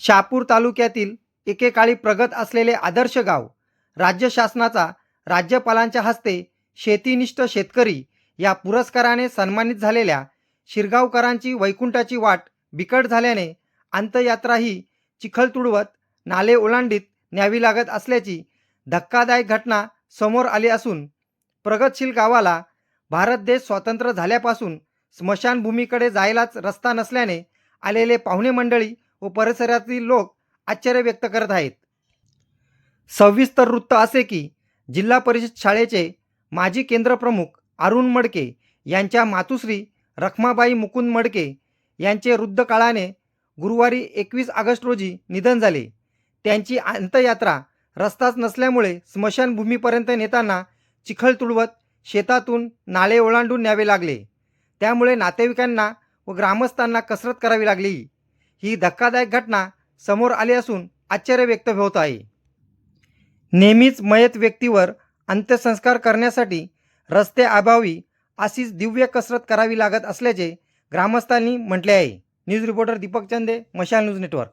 शहापूर तालुक्यातील एकेकाळी प्रगत असलेले आदर्श गाव राज्य शासनाचा राज्यपालांच्या हस्ते शेतीनिष्ठ शेतकरी या पुरस्काराने सन्मानित झालेल्या शिरगावकरांची वैकुंठाची वाट बिकट झाल्याने अंतयात्राही चिखल तुडवत नाले ओलांडीत न्यावी लागत असल्याची धक्कादायक घटना समोर आली असून प्रगतशील गावाला भारत देश स्वतंत्र झाल्यापासून स्मशानभूमीकडे जायलाच रस्ता नसल्याने आलेले पाहुणे मंडळी व परिसरातील लोक आश्चर्य व्यक्त करत आहेत. सविस्तर वृत्त असे की जिल्हा परिषद शाळेचे माजी केंद्रप्रमुख अरुण मडके यांच्या मातुश्री रखमाबाई मुकुंद मडके यांचे वृद्ध काळाने गुरुवारी एकवीस ऑगस्ट रोजी निधन झाले. त्यांची अंत्ययात्रा रस्ताच नसल्यामुळे स्मशानभूमीपर्यंत नेताना चिखल तुडवत शेतातून नाले ओलांडून न्यावे लागले. त्यामुळे नातेवाईकांना व ग्रामस्थांना कसरत करावी लागली. ही धक्कादायक घटना समोर आली असून आश्चर्य व्यक्त होत आहे. नेहमीच मयत व्यक्तीवर अंत्यसंस्कार करण्यासाठी रस्ते अभावी अशीच दिव्य कसरत करावी लागत असल्याचे ग्रामस्थांनी म्हटले आहे. न्यूज रिपोर्टर दीपक चंदे मशाल न्यूज नेटवर्क.